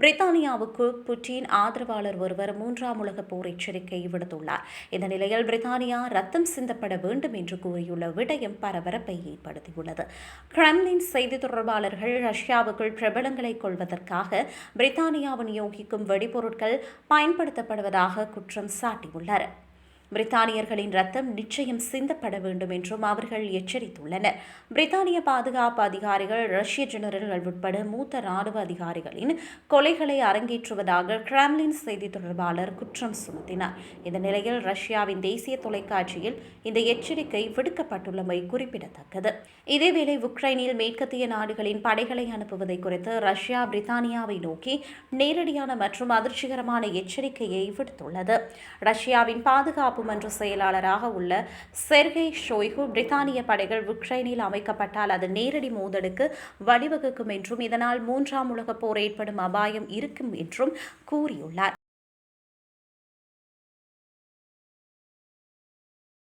பிரித்தானியாவுக்கு Putin ஆதரவாளர் ஒருவர் மூன்றாம் உலக போர் எச்சரிக்கை விடுத்துள்ளார். இந்த நிலையில் பிரித்தானியா ரத்தம் சிந்தப்பட வேண்டும் என்று கூறியுள்ள விடயம் பரபரப்பை ஏற்படுத்தியுள்ளது. கிரெம்லின் செய்தி தொடர்பாளர்கள் ரஷ்யாவுக்குள் பிரபலங்களை கொள்வதற்காக பிரித்தானியா விநியோகிக்கும் வெடிபொருட்கள் பயன்படுத்தப்படுவதாக குற்றம் சாட்டியுள்ளனர். பிரித்தானியர்களின் ரத்தம் நிச்சயம் சிந்தப்பட வேண்டும் என்றும் அவர்கள் எச்சரித்துள்ளனர். பிரித்தானிய பாதுகாப்பு அதிகாரிகள் ரஷ்ய ஜெனரல்கள் உட்பட மூத்த ராணுவ அதிகாரிகளின் கொலைகளை அரங்கேற்றுவதாக கிராம்லின் செய்தி தொடர்பாளர் குற்றம் சுமத்தினார். இந்த நிலையில் ரஷ்யாவின் தேசிய தொலைக்காட்சியில் இந்த எச்சரிக்கை விடுக்கப்பட்டுள்ளமை குறிப்பிடத்தக்கது. இதேவேளை உக்ரைனில் மேற்கத்திய நாடுகளின் படைகளை அனுப்புவதை குறித்து ரஷ்யா பிரித்தானியாவை நோக்கி நேரடியான மற்றும் அதிர்ச்சிகரமான எச்சரிக்கையை விடுத்துள்ளது. ரஷ்யாவின் பாதுகாப்பு பாதுகாப்பு மன்ற செயலாளராக உள்ள செர்கே ஷோய்கு பிரித்தானிய படைகள் உக்ரைனில் அமைக்கப்பட்டால் அது நேரடி மோதலுக்கு வழிவகுக்கும் என்றும் இதனால் மூன்றாம் உலகப் போர் ஏற்படும் அபாயம் இருக்கும் என்றும் கூறியுள்ளார்.